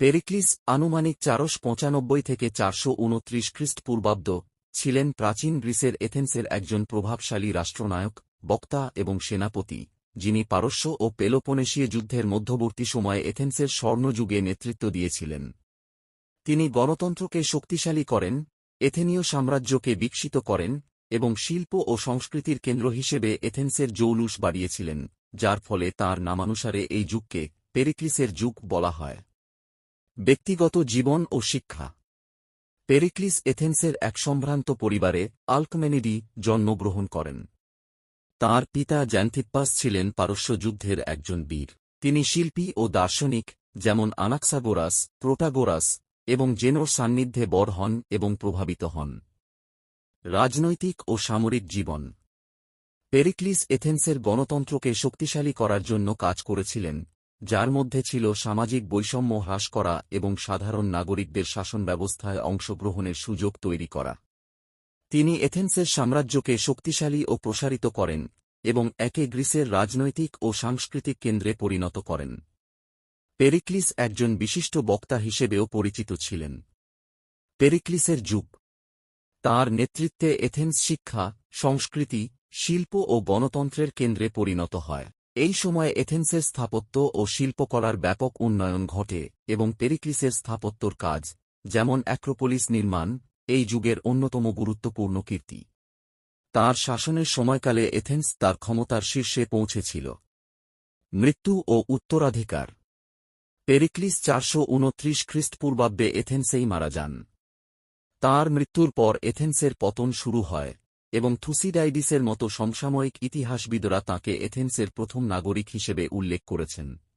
Pericles আনুমানিক চারশ পঁচানব্বই থেকে চারশো উনত্রিশ খ্রিস্টপূর্বাব্দ ছিলেন প্রাচীন গ্রিসের এথেন্সের একজন প্রভাবশালী রাষ্ট্রনায়ক, বক্তা এবং সেনাপতি, যিনি পারস্য ও পেলোপনেশীয় যুদ্ধের মধ্যবর্তী সময়ে এথেন্সের স্বর্ণযুগে নেতৃত্ব দিয়েছিলেন। তিনি গণতন্ত্রকে শক্তিশালী করেন, এথেনীয় সাম্রাজ্যকে বিকশিত করেন এবং শিল্প ও সংস্কৃতির কেন্দ্র হিসেবে এথেন্সের জৌলুস বাড়িয়েছিলেন, যার ফলে তার নামানুসারে এই যুগকে পেরিক্লিসের যুগ বলা হয়। ব্যক্তিগত জীবন ও শিক্ষা। পেরিক্লিস এথেন্সের এক সম্ভ্রান্ত পরিবারে আলকমেনিডি জন্মগ্রহণ করেন। তাঁর পিতা জ্যান্থিপ্পাস ছিলেন পারস্য যুদ্ধের একজন বীর। তিনি শিল্পী ও দার্শনিক, যেমন আনাক্সাগোরাস, প্রোটাগোরাস এবং জেনোর সান্নিধ্যে বর হন এবং প্রভাবিত হন। রাজনৈতিক ও সামরিক জীবন। পেরিক্লিস এথেন্সের গণতন্ত্রকে শক্তিশালী করার জন্য কাজ করেছিলেন যার মধ্যে ছিল সামাজিক বৈষম্য হ্রাস করা এবং সাধারণ নাগরিকদের শাসন ব্যবস্থায় অংশগ্রহণের সুযোগ তৈরি করা। তিনি এথেন্সের সাম্রাজ্যকে শক্তিশালী ও প্রসারিত করেন এবং একে গ্রিসের রাজনৈতিক ও সাংস্কৃতিক কেন্দ্রে পরিণত করেন। পেরিক্লিস একজন বিশিষ্ট বক্তা হিসেবেও পরিচিত ছিলেন। পেরিক্লিসের যুগ। তার নেতৃত্বে এথেন্স শিক্ষা, সংস্কৃতি, শিল্প ও গণতন্ত্রের কেন্দ্রে পরিণত হয়। এই সময়ে এথেন্সের স্থাপত্য ও শিল্পকলার ব্যাপক উন্নয়ন ঘটে এবং পেরিক্লিসের স্থাপত্যর কাজ, যেমন অ্যাক্রোপোলিস নির্মাণ, এই যুগের অন্যতম গুরুত্বপূর্ণ কীর্তি। তার শাসনের সময়কালে এথেন্স তার ক্ষমতার শীর্ষে পৌঁছেছিল। মৃত্যু ও উত্তরাধিকার। পেরিক্লিস চারশো উনত্রিশ খ্রিস্টপূর্বাব্দে এথেন্সেই মারা যান। তাঁর মৃত্যুর পর এথেন্সের পতন শুরু হয়। এবং থুসিডাইডিসের মতো সমসাময়িক ইতিহাসবিদরা তাঁকে এথেন্সের প্রথম নাগরিক হিসেবে উল্লেখ করেছেন।